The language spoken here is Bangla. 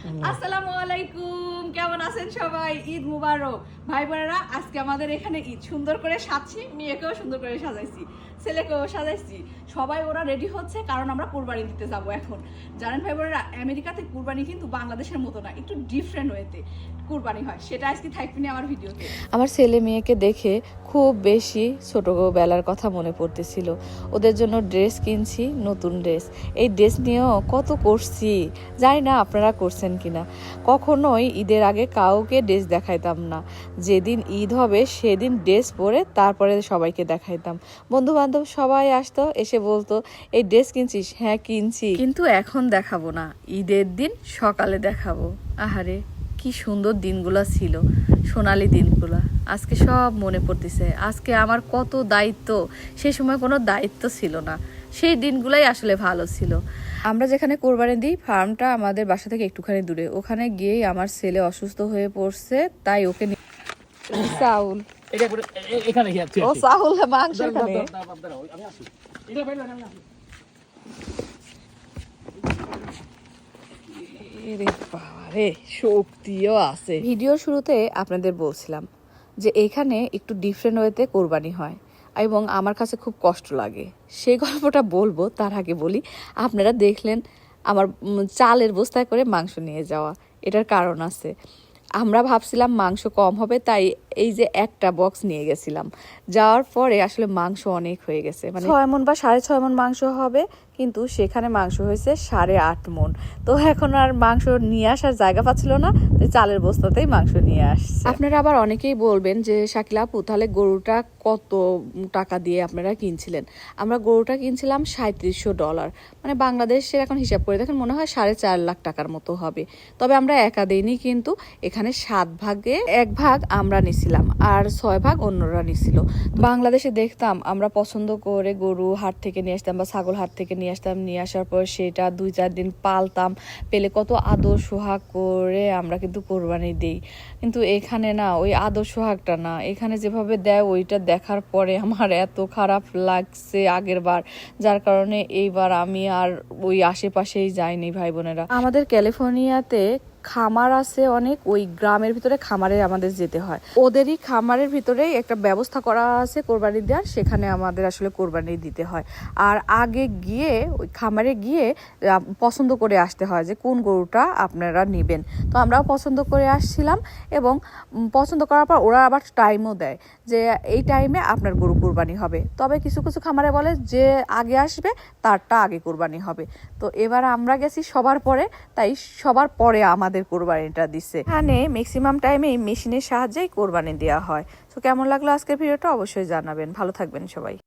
আসসালামু আলাইকুম কেমন আছেন সবাই? ঈদ মুবারক। ভাই বোনেরা আজকে আমাদের এখানে ঈদ সুন্দর করে সাজছি মেয়েকেও সুন্দর করে সাজাইছি ছেলেকেও সাজাইছি। সবাই ওরা রেডি হচ্ছে কারণ আমরা কুরবানি দিতে যাব এখন। জানেন ভাই বোনেরা আমেরিকাতে কুরবানি কিন্তু বাংলাদেশের মতো না একটু ডিফারেন্ট ওয়েতে কুরবানি হয়। সেটা আজকে থাকবে আমার ভিডিওতে। আমার ছেলে মেয়েকে দেখে খুব বেশি ছোটবেলার কথা মনে পড়তেছিল। ওদের জন্য ড্রেস কিনছি নতুন ড্রেস এই ড্রেস নিয়েও কত করছি? জানি না আপনারা করছেন কিনা। কখনোই ঈদের আগে কাউকে ড্রেস দেখাইতাম না। যেদিন ঈদ হবে, সেদিন ড্রেস পরে তারপরে সবাইকে দেখাইতাম। বন্ধু বান্ধব সবাই আসতো, এসে বলতো, এই ড্রেস কিনছিস? হ্যাঁ কিনছি। কিন্তু এখন দেখাবো না। ঈদের দিন সকালে দেখাবো। আহারে, কি সুন্দর দিনগুলো ছিল, সোনালি দিনগুলো। আজকে সব মনে পড়তেছে। আজকে আমার কত দায়িত্ব, সে সময় কোনো দায়িত্ব ছিল না। সেই দিনগুলাই আসলে ভালো ছিল। আমরা যেখানে কোরবানি দিই ফার্মটা আমাদের বাসা থেকে একটুখানি দূরে। ওখানে গিয়েই আমার ছেলে অসুস্থ হয়ে পড়ছে তাই ওকে চাউল এখানে ও চাউল মাংস শক্তিও আছে। ভিডিও শুরুতে আপনাদের বলছিলাম যে এখানে একটু ডিফারেন্ট ওয়েতে কোরবানি হয়। এবং আমার কাছে খুব কষ্ট লাগে। সেই গল্পটা বলব, তার আগে বলি, আপনারা দেখলেন আমার চালের বস্তায় করে মাংস নিয়ে যাওয়া। এটার কারণ আছে। আমরা ভাবছিলাম মাংস কম হবে, তাই এই যে একটা বক্স নিয়ে গেছিলাম। যাওয়ার পরে আসলে মাংস অনেক হয়ে গেছে। মানে ছয় মন বা সাড়ে ছয় মন মাংস হবে কিন্তু সেখানে মাংস হয়েছে সাড়ে আট মন। তো এখন আর মাংস নিয়ে আসার জায়গা পাচ্ছিল না তাই চালের বস্তাতেই মাংস নিয়ে আসছে। আপনারা আবার অনেকেই বলবেন যে শাকিলা আপু তাহলে গরুটা কত টাকা দিয়ে আপনারা কিনছিলেন? আমরা গরুটা কিনছিলাম সাঁত্রিশশো ডলার। মানে বাংলাদেশের এখন হিসাব করে দেখেন মনে হয় সাড়ে চার লাখ টাকার মতো হবে। তবে আমরা একা দিইনি কিন্তু এখানে সাত ভাগে এক ভাগ আমরা নিছিলাম আর ছয় ভাগ অন্যরা নিছিল। বাংলাদেশে দেখতাম আমরা পছন্দ করে গরু হাট থেকে নিয়ে আসতাম বা ছাগল হাট থেকে নিয়ে আসতাম, নিয়ে আসার পর সেটা দুই চার দিন পালতাম, পেলে কত আদর সোহাগ করে আমরা কিন্তু কোরবানি দিই। কিন্তু এখানে না, ওই আদর সোহাগটা না, এখানে যেভাবে দেয় ওইটা দেখার পরে আমার এত খারাপ লাগছে আগের বার। যার কারণে এইবার আমি আর ওই আশেপাশেই যাইনি, ভাই বোনেরা। আমাদের ক্যালিফোর্নিয়াতে খামার আছে অনেক, ওই গ্রামের ভিতরে খামারে আমাদের যেতে হয়। ওদেরই খামারের ভিতরেই একটা ব্যবস্থা করা আছে কোরবানি দেওয়ার, সেখানে আমাদের আসলে কোরবানি দিতে হয়। আর আগে গিয়ে, ওই খামারে গিয়ে পছন্দ করে আসতে হয় যে কোন গরুটা আপনারা নেবেন। তো আমরাও পছন্দ করে আসছিলাম এবং পছন্দ করার পর ওরা আবার টাইমও দেয় যে এই টাইমে আপনার গরু কোরবানি হবে। তবে কিছু কিছু খামারে বলে যে আগে আসবে, তারটা আগে কোরবানি হবে। তো এবার আমরা গেছি সবার পরে, তাই সবার পরে আমাদের কোরবানিটা দিচ্ছে এখানে ম্যাক্সিমাম টাইমেই মেশিনের সাহায্যেই কোরবানি দেওয়া হয়। তো কেমন লাগল আজকের ভিডিওটা অবশ্যই জানাবেন। ভালো থাকবেন সবাই।